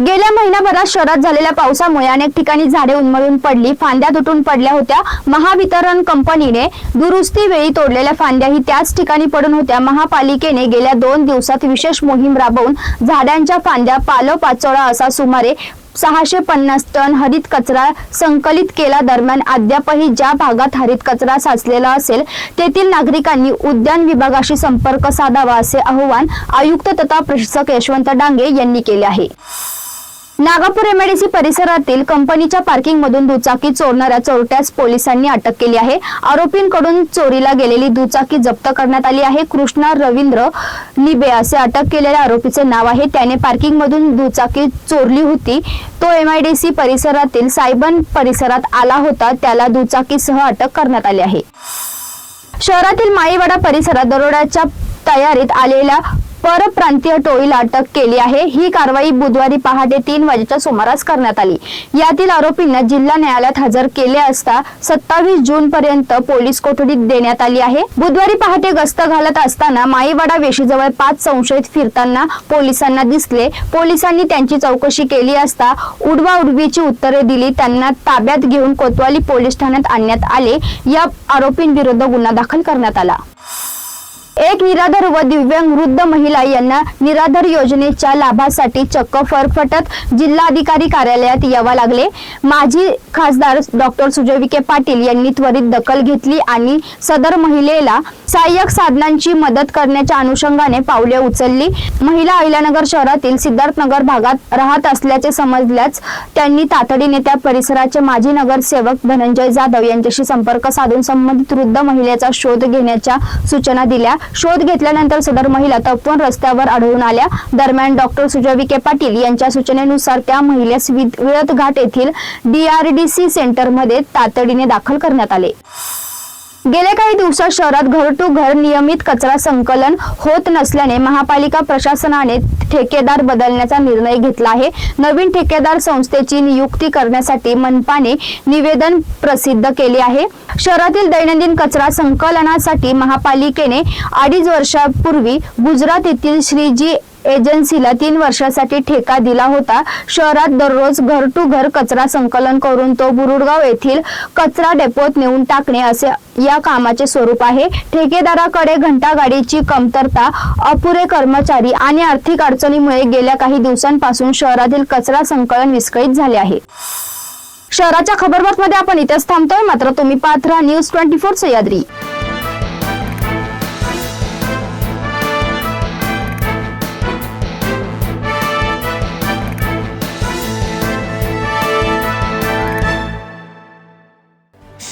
गेल्या महिन्याभरात शहरात झालेल्या पावसामुळे अनेक ठिकाणी झाडे उन्मळून पडली. फांद्या तुटून पडल्या होत्या. महावितरण कंपनीने दुरुस्ती वेळी तोडलेल्या फांद्याही त्याच ठिकाणी पडून होत्या. महापालिकेने गेल्या दोन दिवसात विशेष मोहीम राबवून झाडांच्या फांद्या पालोपाचोळा असा सुमारे सहाशे पन्नास टन हरित कचरा संकलित केला. दरम्यान अद्यापही ज्या भागात हरित कचरा साचलेला असेल तेथील नागरिकांनी उद्यान विभागाशी संपर्क साधावा असे आवाहन आयुक्त तथा प्रशासक यशवंत डांगे यांनी केले आहे. नागापूर एमआयडीसी परिसरातील कंपनीच्या पार्किंग मधून दुचाकी चोरणाऱ्या चोरट्यास पोलिसांनी अटक केली आहे. आरोपींकडून चोरीला गेलेली दुचाकी जप्त करण्यात आली आहे. कृष्णा रवींद्र निबे असे अटक केलेल्या आरोपीचे नाव आहे. त्याने पार्किंग मधून दुचाकी चोरली होती. तो एमआयडीसी परिसरातील सायबन परिसरात आला होता. त्याला दुचाकीसह अटक करण्यात आली आहे. शहरातील माईवाडा परिसरात दरोड्याच्या तयारीत आलेल्या परप्रांतीय टोळीला अटक केली आहे. ही कारवाई बुधवारी पहाटे तीन वाजेच्या सुमारास करण्यात आली. यातील आरोपींना जिल्हा न्यायालयात हजर केले असता सत्तावीस जून पर्यंत पोलीस कोठडीत देण्यात आली आहे. बुधवारी पहाटे गस्त घालत असताना माईवाडा वेशीजवळ पाच संशयित फिरताना पोलिसांना दिसले. पोलिसांनी त्यांची चौकशी केली असता उडवा उडवीची उत्तरे दिली. त्यांना ताब्यात घेऊन कोतवाली पोलीस ठाण्यात आणण्यात आले. या आरोपींविरुद्ध गुन्हा दाखल करण्यात आला. एक निराधार व दिव्यांग वृद्ध महिला यांना निराधार योजनेच्या लाभासाठी चक्क फरफटत जिल्हाधिकारी कार्यालयात यावं लागले. माजी खासदार डॉक्टर सुजय विखे पाटील यांनी त्वरित दखल घेतली आणि सदर महिलेला सहाय्यक साधनांची मदत करण्याच्या अनुषंगाने पावले उचलली. महिला अहिल्यानगर शहरातील सिद्धार्थनगर भागात राहत असल्याचे समजल्याच त्यांनी तातडीने त्या परिसराचे माजी नगरसेवक धनंजय जाधव यांच्याशी संपर्क साधून संबंधित वृद्ध महिलेचा शोध घेण्याच्या सूचना दिल्या. शोध घेतल्यानंतर सदर महिला तपवून रस्त्यावर आढळून आल्या. दरम्यान डॉक्टर सुजय विखे पाटील यांच्या सूचनेनुसार त्या महिलेस विद- विळत घाट येथील डीआरडीसी सेंटरमध्ये तातडीने दाखल करण्यात आले. गेल्या काही दिवसात शहरात घर टू घर नियमित कचरा संकलन होत नसल्याने महापालिका प्रशासनाने ठेकेदार बदलण्याचा निर्णय घेतला आहे. नवीन ठेकेदार संस्थेची नियुक्ती करण्यासाठी मनपाने निवेदन प्रसिद्ध केले आहे. शहरातील दैनंदिन कचरा संकलनासाठी महापालिकेने अडीच वर्षापूर्वी गुजरात येथील श्रीजी एजन्सीला तीन वर्षासाठी ठेका दिला होता. शहरात दररोज घर टू घर कचरा संकलन करून तो बुरुडगाव येथील कचरा डेपोत नेऊन टाकणे असे या कामाचे स्वरूप आहे. ठेकेदाराकडे घंटागाडीची कमतरता अपुरे कर्मचारी आणि आर्थिक अडचणीमुळे गेल्या काही दिवसांपासून शहरातील कचरा संकलन विस्कळीत झाले आहे. शहराच्या खबरबात मध्ये आपण इथेच थांबतोय. मात्र तुम्ही पात्र न्यूज ट्वेंटी फोर सह्याद्री.